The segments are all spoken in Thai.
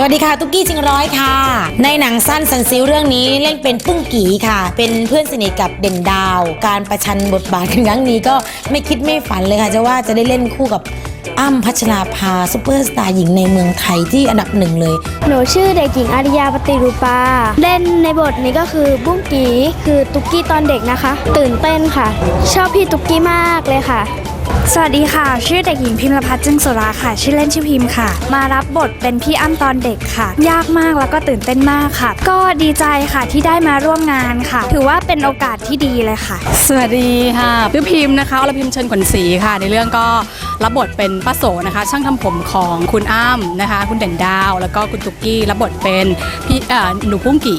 สวัสดีค่ะ ตุ๊กกี้ชิงร้อยค่ะ ในหนังสั้นซันซิลเรื่องนี้เล่นเป็นปุ้งกีค่ะ เป็นเพื่อนสนิทกับเด่นดาว การประชันบทบาทกันครั้งนี้ก็ไม่คิดไม่ฝันเลยค่ะจะว่าจะได้เล่นคู่กับอ้ำพัชราภาซุปเปอร์สตาร์หญิงในเมืองไทยที่อันดับหนึ่งเลย หนูชื่อเด็กหญิงอาริยาปฏิรูปา เล่นในบทนี้ก็คือบุ้งกีคือตุ๊กกี้ตอนเด็กนะคะ ตื่นเต้นค่ะ ชอบพี่ตุ๊กกี้มากเลยค่ะ สวัสดีค่ะ ชื่อเด็กหญิงพิมพ์พัฒน์จึงสุราค่ะ ชื่อเล่นชื่อพิมพ์ค่ะ มารับบทเป็นพี่อ้ำตอนเด็กค่ะ ยากมากแล้วก็ตื่นเต้นมากค่ะ ก็ดีใจค่ะที่ได้มาร่วมงานค่ะ ถือว่าเป็นโอกาสที่ดีเลยค่ะ สวัสดีค่ะชื่อพิมพ์นะคะอรพิมพ์เชิญขวัญศรีค่ะ ในเรื่องก็รับบทเป็นป้าโสนะคะ ช่างทำผมของคุณอ้ำนะคะ คุณเด่นดาว แล้วก็คุณตุกกี้รับบทเป็นพี่เอ่อหนูพุ่งกี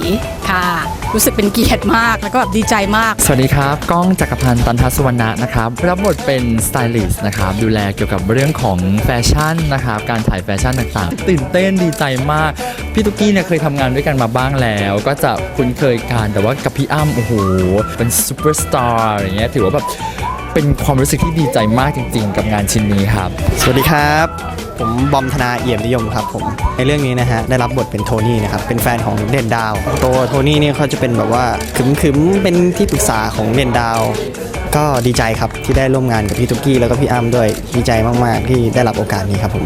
ค่ะ รู้สึกเป็นเกียรติมากแล้วก็แบบดีใจมาก สวัสดีครับก้องจักรพันธ์ตันทัศวรรณะนะครับรับบทเป็นสไตลิสต์นะครับดูแลเกี่ยวกับเรื่องของแฟชั่นนะครับการถ่ายแฟชั่นต่างๆ ตื่นเต้นดีใจมาก พี่ตุ๊กกี้เนี่ยเคยทำงานด้วยกันมาบ้างแล้ว ก็จะคุ้นเคยกันแต่ว่ากับพี่อ้ำโอ้โหเป็นซูเปอร์สตาร์อย่างเงี้ยถือว่าแบบ เป็นความรู้สึกที่ดีใจมากจริง ๆ กับงานชิ้นนี้ครับ สวัสดีครับ ผมบอมธนาเอี่ยมนิยมครับผมในเรื่องนี้นะฮะได้รับบทเป็นโทนี่นะครับเป็นแฟนของเด่นดาวตัวโทนี่เนี่ยเขาจะเป็นแบบว่าขึมๆเป็นที่ปรึกษาของเด่นดาว ก็ดีใจครับที่ได้ร่วมงานกับพี่ตุ๊กกี้แล้วก็พี่อ้ำด้วยดีใจมากๆ ที่ได้รับโอกาสนี้ครับผม